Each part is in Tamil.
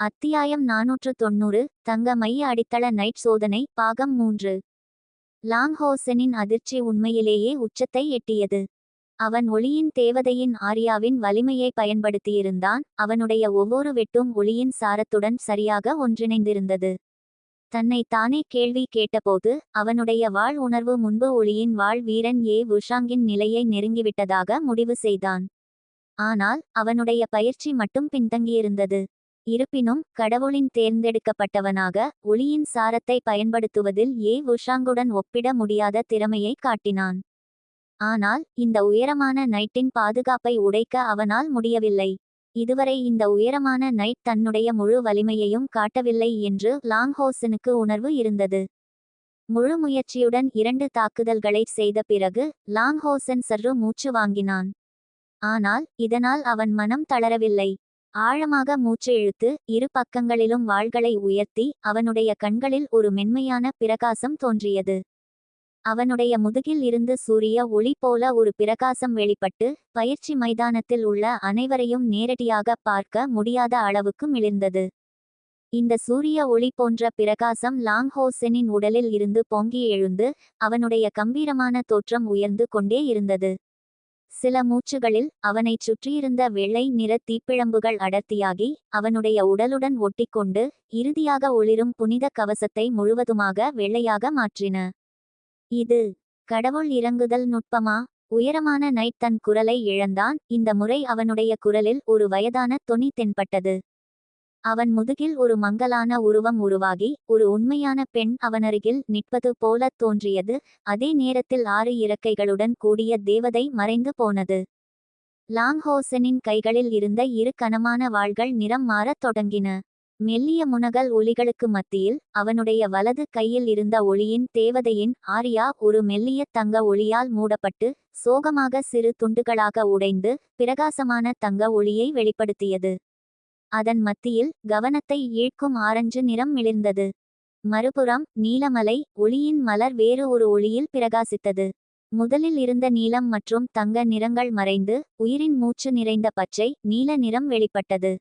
அத்தியாயம் நாநூற்று தொன்னூறு தங்க மைய அடித்தள நைட் சோதனை பாகம் மூன்று. லாங்ஹோசனின் அதிர்ச்சி உண்மையிலேயே உச்சத்தை எட்டியது. அவன் ஒளியின் தேவதையின் ஆர்யாவின் வலிமையை பயன்படுத்தியிருந்தான் அவனுடைய ஒவ்வொரு வெட்டும் ஒளியின் சாரத்துடன் சரியாக ஒன்றிணைந்திருந்தது. தன்னை தானே கேள்வி கேட்டபோது அவனுடைய வாழ் உணர்வு முன்பு ஒளியின் வாழ் வீரன் ஏ. உஷாங்கின் நிலையை நெருங்கிவிட்டதாக முடிவு செய்தான். ஆனால் அவனுடைய பயிற்சி மட்டும் பின்தங்கியிருந்தது. இருப்பினும் கடவுளின் தேர்ந்தெடுக்கப்பட்டவனாக ஒளியின் சாரத்தை பயன்படுத்துவதில் ஏ உஷாங்குடன் ஒப்பிட முடியாத திறமையை காட்டினான். ஆனால் இந்த உயரமான நைட்டின் பாதுகாப்பை உடைக்க அவனால் முடியவில்லை. இதுவரை இந்த உயரமான நைட் தன்னுடைய முழு வலிமையையும் காட்டவில்லை என்று லாங்ஹோசனுக்கு உணர்வு இருந்தது. முழு முயற்சியுடன் இரண்டு தாக்குதல்களை செய்த பிறகு லாங்ஹோசன் சற்று மூச்சு வாங்கினான். ஆனால் இதனால் அவன் மனம் தளரவில்லை. ஆழமாக மூச்சு இழுத்து இரு பக்கங்களிலும் வாள்களை உயர்த்தி அவனுடைய கண்களில் ஒரு மென்மையான பிரகாசம் தோன்றியது. அவனுடைய முதுகில் இருந்து சூரிய ஒளி போல ஒரு பிரகாசம் வெளிப்பட்டு பயிற்சி மைதானத்தில் உள்ள அனைவரையும் நேரடியாக பார்க்க முடியாத அளவுக்கு மிளிர்ந்தது. இந்த சூரிய ஒளி போன்ற பிரகாசம் லாங்ஹோசெனின் உடலில் இருந்து பொங்கி எழுந்து அவனுடைய கம்பீரமான தோற்றம் உயர்ந்து கொண்டே இருந்தது. சில மூச்சுகளில் அவனைச் சுற்றியிருந்த வெள்ளை நிற தீப்பிழம்புகள் அடர்த்தியாகி அவனுடைய உடலுடன் ஒட்டிக்கொண்டு இறுதியாக ஒளிரும் புனித கவசத்தை முழுவதுமாக வெள்ளையாக மாற்றின. இது கடவுள் இறங்குதல் நுட்பமா? உயரமான நைட் தன் குரலை இழந்தான். இந்த முறை அவனுடைய குரலில் ஒரு வயதான தொனி தென்பட்டது. அவன் முதுகில் ஒரு மங்கலான உருவம் உருவாகி ஒரு உண்மையான பெண் அவனருகில் நிற்பது போலத் தோன்றியது. அதே நேரத்தில் ஆறு இறக்கைகளுடன் கூடிய தேவதை மறைந்து போனது. லாங்ஹோசனின் கைகளில் இருந்த இரு கனமான வாள்கள் நிறம் மாறத் தொடங்கின. மெல்லிய முனகல் ஒளிகளுக்கு மத்தியில் அவனுடைய வலது கையில் இருந்த ஒளியின் தேவதையின் ஆரியா ஒரு மெல்லிய தங்க ஒளியால் மூடப்பட்டு சோகமாக சிறு துண்டுகளாக உடைந்து பிரகாசமான தங்க ஒளியை வெளிப்படுத்தியது. அதன் மத்தியில் கவனத்தை ஈழ்க்கும் ஆரஞ்சு நிறம் மிளிர்ந்தது. மறுபுறம் நீலமலை ஒளியின் மலர் வேறு ஒரு ஒளியில் பிரகாசித்தது. முதலில் இருந்த நீலம் மற்றும் தங்க நிறங்கள் மறைந்து உயிரின் மூச்சு நிறைந்த பச்சை நீல நிறம் வெளிப்பட்டது.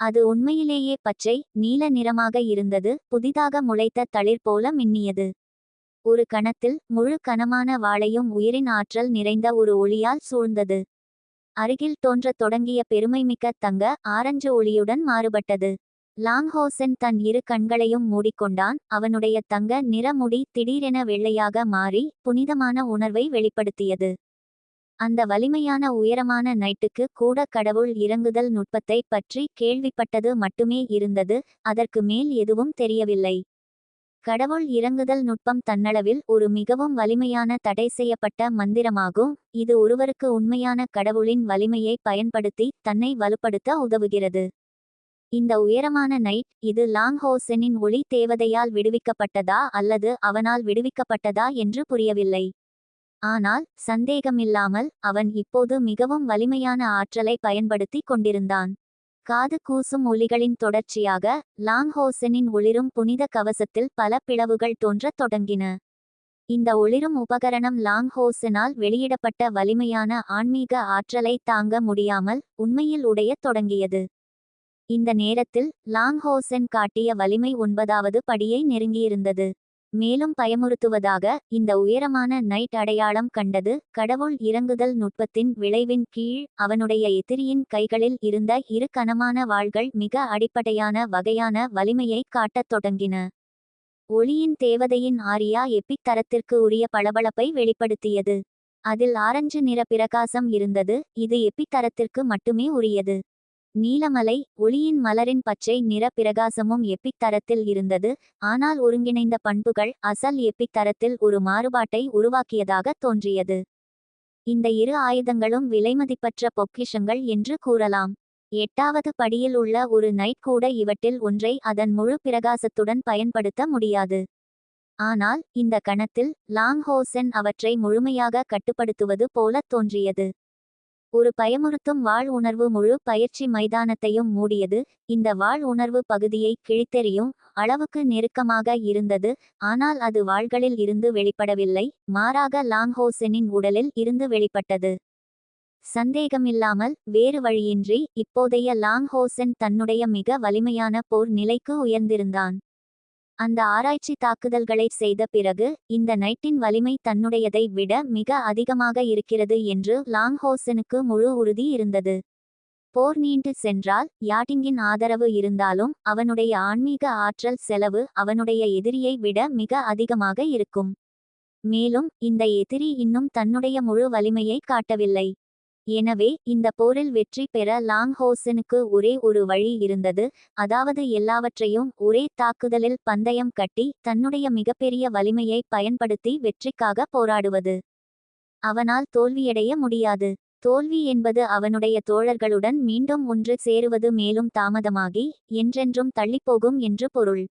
அது உண்மையிலேயே பச்சை நீல நிறமாக இருந்தது புதிதாக முளைத்த தளிர் போல மின்னியது. ஒரு கணத்தில் முழு கனமான வாளையும் உயிரின் ஆற்றல் நிறைந்த ஒரு ஒளியால் சூழ்ந்தது. அருகில் தோன்றத் தொடங்கிய பெருமைமிக்க தங்க ஆரஞ்சு ஒளியுடன் மாறுபட்டது. லாங்ஹோசன் தன் இரு கண்களையும் மூடிக்கொண்டான். அவனுடைய தங்க நிறமுடி திடீரென வெள்ளையாக மாறி புனிதமான உணர்வை வெளிப்படுத்தியது. அந்த வலிமையான உயரமான நைட்டுக்கு கூட கடவுள் இறங்குதல் நுட்பத்தை பற்றி கேள்விப்பட்டது மட்டுமே இருந்தது. அதற்கு மேல் எதுவும் தெரியவில்லை. கடவுள் இறங்குதல் நுட்பம் தன்னளவில் ஒரு மிகவும் வலிமையான தடை செய்யப்பட்ட மந்திரமாகும். இது ஒருவருக்கு உண்மையான கடவுளின் வலிமையை பயன்படுத்தி தன்னை வலுப்படுத்த உதவுகிறது. இந்த உயரமான நைட் இது லாங்ஹோசெனின் ஒளி தேவதையால் விடுவிக்கப்பட்டதா அல்லது அவனால் விடுவிக்கப்பட்டதா என்று புரியவில்லை. ஆனால் சந்தேகமில்லாமல் அவன் இப்போது மிகவும் வலிமையான ஆற்றலை பயன்படுத்தி கொண்டிருந்தான். காது கூசும் ஒலிகளின் தொடர்ச்சியாக லாங்ஹோசனின் ஒளிரும் புனித கவசத்தில் பல பிளவுகள் தோன்றத் தொடங்கின. இந்த ஒளிரும் உபகரணம் லாங்ஹோசனால் வெளியிடப்பட்ட வலிமையான ஆன்மீக ஆற்றலை தாங்க முடியாமல் உண்மையில் உடையத் தொடங்கியது. இந்த நேரத்தில் லாங்ஹோசன் காட்டிய வலிமை ஒன்பதாவது படியை நெருங்கியிருந்தது. மேலும் பயமுறுத்துவதாக இந்த உயரமான நைட் அடையாளம் கண்டது. கடவுள் இறங்குதல் நுட்பத்தின் விளைவின் கீழ் அவனுடைய எதிரியின் கைகளில் இருந்த இரு கனமான வாள்கள் மிக அடிப்படையான வகையான வலிமையை காட்டத் தொடங்கின. ஒளியின் தேவதையின் ஆரியா எப்பிக் தரத்திற்கு உரிய பளபளப்பை வெளிப்படுத்தியது. அதில் ஆரஞ்சு நிற பிரகாசம் இருந்தது. இது எப்பிக் தரத்திற்கு மட்டுமே உரியது. நீலமலை ஒளியின் மலரின் பச்சை நிற பிரகாசமும் எப்பிக் தரத்தில் இருந்தது ஆனால் ஒருங்கிணைந்த பண்புகள் அசல் எப்பிக் தரத்தில் ஒரு மாறுபாட்டை உருவாக்கியதாக தோன்றியது. இந்த இரு ஆயுதங்களும் விலைமதிப்பற்ற பொக்கிஷங்கள் என்று கூறலாம். எட்டாவது படியில் உள்ள ஒரு நைட் கூட இவற்றில் ஒன்றை அதன் முழு பிரகாசத்துடன் பயன்படுத்த முடியாது. ஆனால் இந்த கணத்தில் லாங் ஹோசென் அவற்றை முழுமையாக கட்டுப்படுத்துவது போலத் தோன்றியது. ஒரு பயமுறுத்தும் வாழ் உணர்வு முழு பயிற்சி மைதானத்தையும் மூடியது. இந்த வாழ் உணர்வு பகுதியை கிழித்தெறியும் அளவுக்கு நெருக்கமாக இருந்தது. ஆனால் அது வாள்களில் இருந்து வெளிப்படவில்லை. மாறாக லாங்ஹோசெனின் உடலில் இருந்து வெளிப்பட்டது. சந்தேகமில்லாமல் வேறு வழியின்றி இப்போதைய லாங் ஹோசென் தன்னுடைய மிக வலிமையான போர் நிலைக்கு உயர்ந்திருந்தான். அந்த ஆராய்ச்சி தாக்குதல்களை செய்த பிறகு இந்த நைட்டின் வலிமை தன்னுடையதை விட மிக அதிகமாக இருக்கிறது என்று லாங்ஹோசனுக்கு முழு உறுதி இருந்தது. போர் நீண்டு சென்றால் யாட்டிங்கின் ஆதரவு இருந்தாலும் அவனுடைய ஆன்மீக ஆற்றல் செலவு அவனுடைய எதிரியை விட மிக அதிகமாக இருக்கும். மேலும் இந்த எதிரி இன்னும் தன்னுடைய முழு வலிமையை காட்டவில்லை. எனவே இந்த போரில் வெற்றி பெற லாங் ஹோசனுக்கு ஒரே ஒரு வழி இருந்தது அதாவது எல்லாவற்றையும் ஒரே தாக்குதலில் பந்தயம் கட்டி தன்னுடைய மிகப்பெரிய வலிமையை பயன்படுத்தி வெற்றிக்காக போராடுவது. அவனால் தோல்வியடைய முடியாது. தோல்வி என்பது அவனுடைய தோழர்களுடன் மீண்டும் ஒன்று சேருவது மேலும் தாமதமாகி என்றென்றும் தள்ளிப்போகும் என்று பொருள்.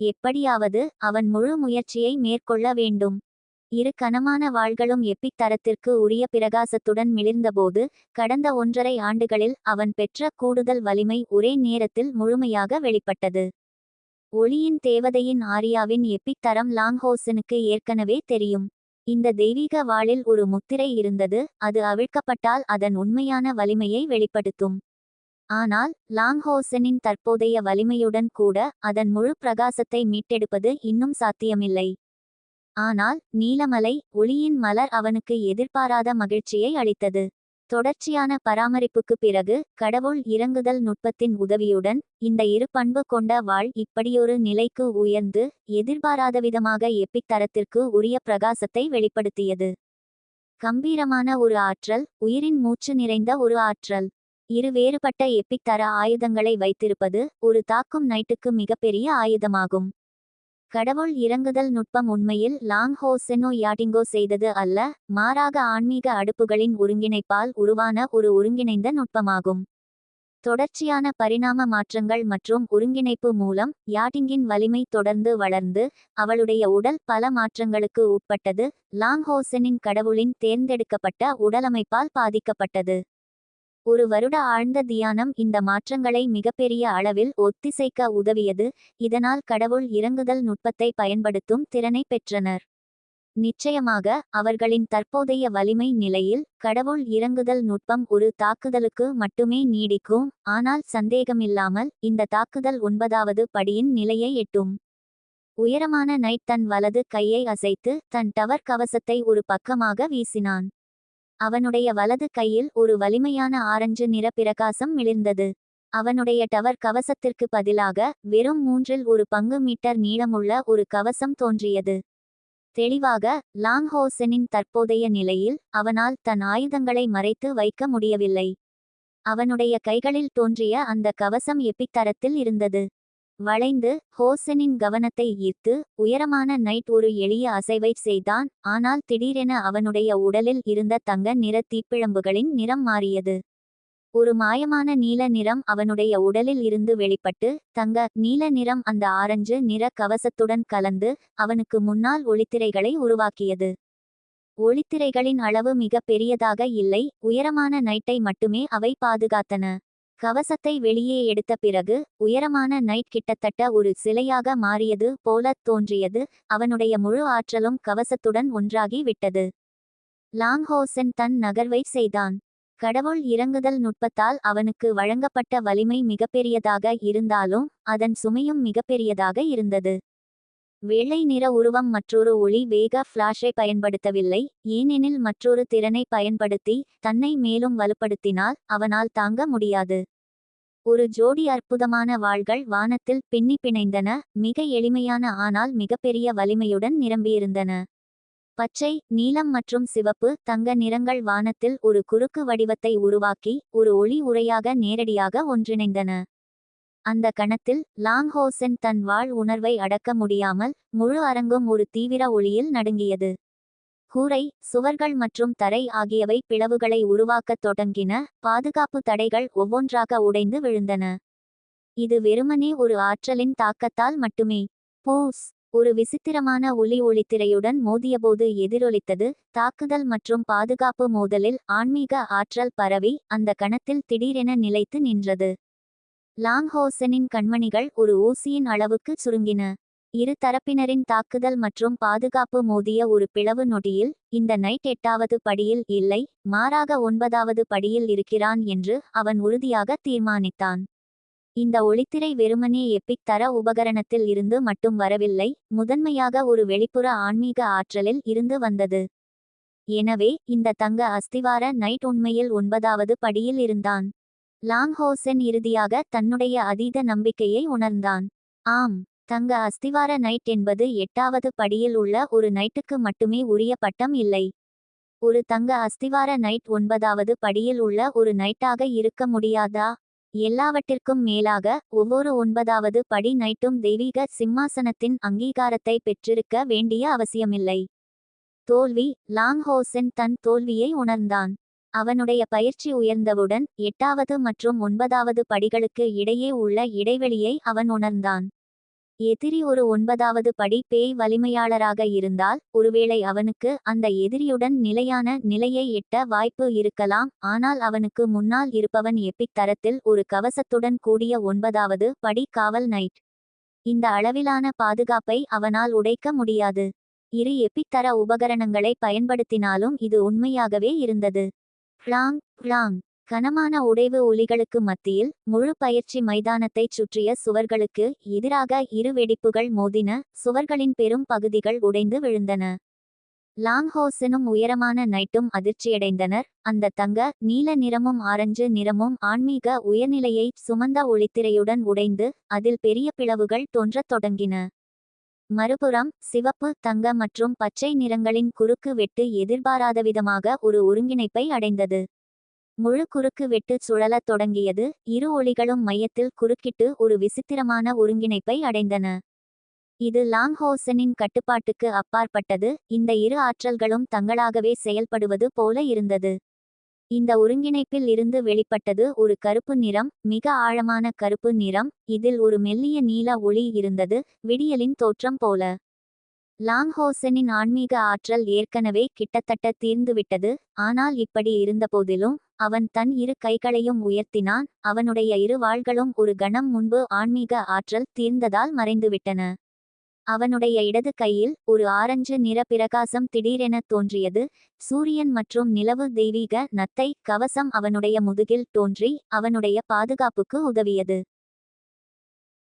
எப்படியாவது அவன் முழு முயற்சியை மேற்கொள்ள வேண்டும். இரு கனமான வாள்களும் எப்பிக் தரத்திற்கு உரிய பிரகாசத்துடன் மிளிர்ந்தபோது கடந்த ஒன்றரை ஆண்டுகளில் அவன் பெற்ற கூடுதல் வலிமை ஒரே நேரத்தில் முழுமையாக வெளிப்பட்டது. ஒளியின் தேவதையின் ஆரியாவின் எப்பிக் தரம் லாங்ஹோசனுக்கு ஏற்கனவே தெரியும். இந்த தெய்வீக வாளில் ஒரு முத்திரை இருந்தது அது அவிழ்க்கப்பட்டால் அதன் உண்மையான வலிமையை வெளிப்படுத்தும். ஆனால் லாங்ஹோசனின் தற்போதைய வலிமையுடன் கூட அதன் முழு பிரகாசத்தை மீட்டெடுப்பது இன்னும் சாத்தியமில்லை. ஆனால் நீலமலை ஒளியின் மலர் அவனுக்கு எதிர்பாராத மகிழ்ச்சியை அளித்தது. தொடர்ச்சியான பராமரிப்புக்கு பிறகு கடவுள் இறங்குதல் நுட்பத்தின் உதவியுடன் இந்த இரு பண்பு கொண்ட வாழ் இப்படியொரு நிலைக்கு உயர்ந்து எதிர்பாராத விதமாக எப்பிக் தரத்திற்கு உரிய பிரகாசத்தை வெளிப்படுத்தியது. கம்பீரமான ஒரு ஆற்றல் உயிரின் மூச்சு நிறைந்த ஒரு ஆற்றல். இரு வேறுபட்ட எப்பிக் தர ஆயுதங்களை வைத்திருப்பது ஒரு தாக்கும் நைட்டுக்கு மிகப்பெரிய ஆயுதமாகும். கடவுள் இறங்குதல் நுட்பம் உண்மையில் லாங் ஹோசெனோ யாட்டிங்கோ செய்தது அல்ல மாறாக ஆன்மீக அடுப்புகளின் ஒருங்கிணைப்பால் உருவான ஒரு ஒருங்கிணைந்த நுட்பமாகும். தொடர்ச்சியான பரிணாம மாற்றங்கள் மற்றும் ஒருங்கிணைப்பு மூலம் யாட்டிங்கின் வலிமை தொடர்ந்து வளர்ந்து அவளுடைய உடல் பல மாற்றங்களுக்கு உட்பட்டது லாங் ஹோசனின் கடவுளின் தேர்ந்தெடுக்கப்பட்ட உடலமைப்பால் பாதிக்கப்பட்டது. ஒரு வருட ஆழ்ந்த தியானம் இந்த மாற்றங்களை மிகப்பெரிய அளவில் ஒத்திசைக்க உதவியது இதனால் கடவுள் இறங்குதல் நுட்பத்தை பயன்படுத்தும் திறனை பெற்றனர். நிச்சயமாக அவர்களின் தற்போதைய வலிமை நிலையில் கடவுள் இறங்குதல் நுட்பம் ஒரு தாக்குதலுக்கு மட்டுமே நீடிக்கும் ஆனால் சந்தேகமில்லாமல் இந்த தாக்குதல் ஒன்பதாவது படியின் நிலையை எட்டும். உயரமான நைட் தன் வலது கையை அசைத்து தன் டவர் கவசத்தை ஒரு பக்கமாக வீசினான். அவனுடைய வலது கையில் ஒரு வலிமையான ஆரஞ்சு நிற பிரகாசம் மிளிர்ந்தது. அவனுடைய டவர் கவசத்திற்கு பதிலாக வெறும் மூன்றில் ஒரு பங்கு மீட்டர் நீளமுள்ள ஒரு கவசம் தோன்றியது. தெளிவாக லாங்ஹோசனின் தற்போதைய நிலையில் அவனால் தன் ஆயுதங்களை மறைத்து வைக்க முடியவில்லை. அவனுடைய கைகளில் தோன்றிய அந்த கவசம் எப்பித்தரத்தில் இருந்தது. வளைந்து ஹோசனின் கவனத்தை ஈர்த்து உயரமான நைட் ஒரு எளிய அசைவை செய்தான். ஆனால் திடீரென அவனுடைய உடலில் இருந்த தங்க நிற தீப்பிழம்புகளின் நிறம் மாறியது. ஒரு மாயமான நீல நிறம் அவனுடைய உடலில் இருந்து வெளிப்பட்டு தங்க நீல நிறம் அந்த ஆரஞ்சு நிற கவசத்துடன் கலந்து அவனுக்கு முன்னால் ஒளித்திரைகளை உருவாக்கியது. ஒளித்திரைகளின் அளவு மிக பெரியதாக இல்லை உயரமான நைட்டை மட்டுமே அவை பாதுகாத்தன. கவசத்தை வெளியே எடுத்த பிறகு உயரமான நைட் கிட்டத்தட்ட ஒரு சிலையாக மாறியது போலத் தோன்றியது. அவனுடைய முழு ஆற்றலும் கவசத்துடன் ஒன்றாகி விட்டது. லாங்ஹோசன் தன் நகர்வை செய்தான். கடவுள் இறங்குதல் நுட்பத்தால் அவனுக்கு வழங்கப்பட்ட வலிமை மிகப்பெரியதாக இருந்தாலும் அதன் சுமையும் மிகப்பெரியதாக இருந்தது. வெள்ளை நிற உருவம் மற்றொரு ஒளி வேக ஃபிளாஷை பயன்படுத்தவில்லை. ஏனெனில் மற்றொரு திறனை பயன்படுத்தி தன்னை மேலும் வலுப்படுத்தினால் அவனால் தாங்க முடியாது. ஒரு ஜோடி அற்புதமான வாள்கள் வானத்தில் பின்னி பிணைந்தன. மிக எளிமையான ஆனால் மிகப்பெரிய வலிமையுடன் நிரம்பியிருந்தன. பச்சை நீலம் மற்றும் சிவப்பு தங்க நிறங்கள் வானத்தில் ஒரு குறுக்கு வடிவத்தை உருவாக்கி ஒரு ஒளி உரையாக நேரடியாக ஒன்றிணைந்தன. அந்த கணத்தில் லாங்ஹோசென் தன் வாழ் உணர்வை அடக்க முடியாமல் முழு அரங்கும் ஒரு தீவிர ஒளியில் நடுங்கியது. கூரை சுவர்கள் மற்றும் தரை ஆகியவை பிளவுகளை உருவாக்கத் தொடங்கின பாதுகாப்பு தடைகள் ஒவ்வொன்றாக உடைந்து விழுந்தன. இது வெறுமனே ஒரு ஆற்றலின் தாக்கத்தால் மட்டுமே. போஸ் ஒரு விசித்திரமான ஒளி ஒளித்திரையுடன் மோதியபோது எதிரொலித்தது. தாக்குதல் மற்றும் பாதுகாப்பு மோதலில் ஆன்மீக ஆற்றல் பரவி அந்த கணத்தில் திடீரென நிலைத்து நின்றது. லாங்ஹோசனின் கண்மணிகள் ஒரு ஊசியின் அளவுக்கு சுருங்கின. இரு தரப்பினரின் தாக்குதல் மற்றும் பாதுகாப்பு மோதிய ஒரு பிளவு நொடியில் இந்த நைட் எட்டாவது படியில் இல்லை மாறாக ஒன்பதாவது படியில் இருக்கிறான் என்று அவன் உறுதியாக தீர்மானித்தான். இந்த ஒளித்திரை வெறுமனே எப்பிக் தர உபகரணத்தில் இருந்து மட்டும் வரவில்லை முதன்மையாக ஒரு வெளிப்புற ஆன்மீக ஆற்றலில் இருந்து வந்தது. எனவே இந்த தங்க அஸ்திவார நைட் உண்மையில் ஒன்பதாவது படியில் இருந்தான். லாங் ஹோசென் இறுதியாக தன்னுடைய அதீத நம்பிக்கையை உணர்ந்தான். ஆம் தங்க அஸ்திவார நைட் என்பது எட்டாவது படியில் உள்ள ஒரு நைட்டுக்கு மட்டுமே உரிய பட்டம் இல்லை. ஒரு தங்க அஸ்திவார நைட் ஒன்பதாவது படியில் உள்ள ஒரு நைட்டாக இருக்க முடியாதா? எல்லாவற்றிற்கும் மேலாக ஒவ்வொரு ஒன்பதாவது படி நைட்டும் தெய்வீக சிம்மாசனத்தின் அங்கீகாரத்தை பெற்றிருக்க வேண்டிய அவசியமில்லை. தோல்வி லாங் ஹோசென் தன் தோல்வியை உணர்ந்தான். அவனுடைய பயிற்சி உயர்ந்தவுடன் எட்டாவது மற்றும் ஒன்பதாவது படிகளுக்கு இடையே உள்ள இடைவெளியை அவன் உணர்ந்தான். எதிரி ஒரு ஒன்பதாவது படி பேய் வலிமையாளராக இருந்தால் ஒருவேளை அவனுக்கு அந்த எதிரியுடன் நிலையான நிலையை எட்ட வாய்ப்பு இருக்கலாம் ஆனால் அவனுக்கு முன்னால் இருப்பவன் எப்பிக் தரத்தில் ஒரு கவசத்துடன் கூடிய ஒன்பதாவது படி காவல் நைட் இந்த அளவிலான பாதுகாப்பை அவனால் உடைக்க முடியாது. இரு எப்பிக் தர உபகரணங்களை பயன்படுத்தினாலும் இது உண்மையாகவே இருந்தது. ஃப்ளாங் ஃப்ளாங் கனமான உடைவு ஒலிகளுக்கு மத்தியில் முழு பயிற்சி மைதானத்தைச் சுற்றிய சுவர்களுக்கு எதிராக இரு வெடிப்புகள் மோதின சுவர்களின் பெரும் பகுதிகள் உடைந்து விழுந்தன. லாங்ஹோசனும் உயரமான நைட்டும் அதிர்ச்சியடைந்தனர். அந்த தங்க நீல நிறமும் ஆரஞ்சு நிறமும் ஆன்மீக உயர்நிலையை சுமந்த ஒளித்திரையுடன் உடைந்து அதில் பெரிய பிளவுகள் தோன்றத் தொடங்கின. மறுபுறம் சிவப்பு தங்க மற்றும் பச்சை நிறங்களின் குறுக்கு வெட்டு எதிர்பாராதவிதமாக ஒரு ஒருங்கிணைப்பை அடைந்தது. முழு குறுக்கு வெட்டு சுழலத் தொடங்கியது. இரு ஒளிகளும் மையத்தில் குறுக்கிட்டு ஒரு விசித்திரமான ஒருங்கிணைப்பை அடைந்தன. இது லாங்ஹோசனின் கட்டுப்பாட்டுக்கு அப்பாற்பட்டது. இந்த இரு ஆற்றல்களும் தங்களாகவே செயல்படுவது போல இருந்தது. இந்த ஒருங்கிணைப்பில் இருந்து வெளிப்பட்டது ஒரு கருப்பு நிறம் மிக ஆழமான கருப்பு நிறம் இதில் ஒரு மெல்லிய நீல ஒளி இருந்தது விடியலின் தோற்றம் போல. லாங்ஹோசனின் ஆன்மீக ஆற்றல் ஏற்கனவே கிட்டத்தட்ட தீர்ந்துவிட்டது ஆனால் இப்படி இருந்தபோதிலும் அவன் தன் இரு கைகளையும் உயர்த்தினான் அவனுடைய இரு வாள்களும் ஒரு கணம் முன்பு ஆன்மீக ஆற்றல் தீர்ந்ததால் மறைந்துவிட்டன. அவனுடைய இடது கையில் ஒரு ஆரஞ்சு நிற பிரகாசம் திடீரென தோன்றியது. சூரியன் மற்றும் நிலவு தெய்வீக நத்தை கவசம் அவனுடைய முதுகில் தோன்றி அவனுடைய பாதுகாப்புக்கு உதவியது.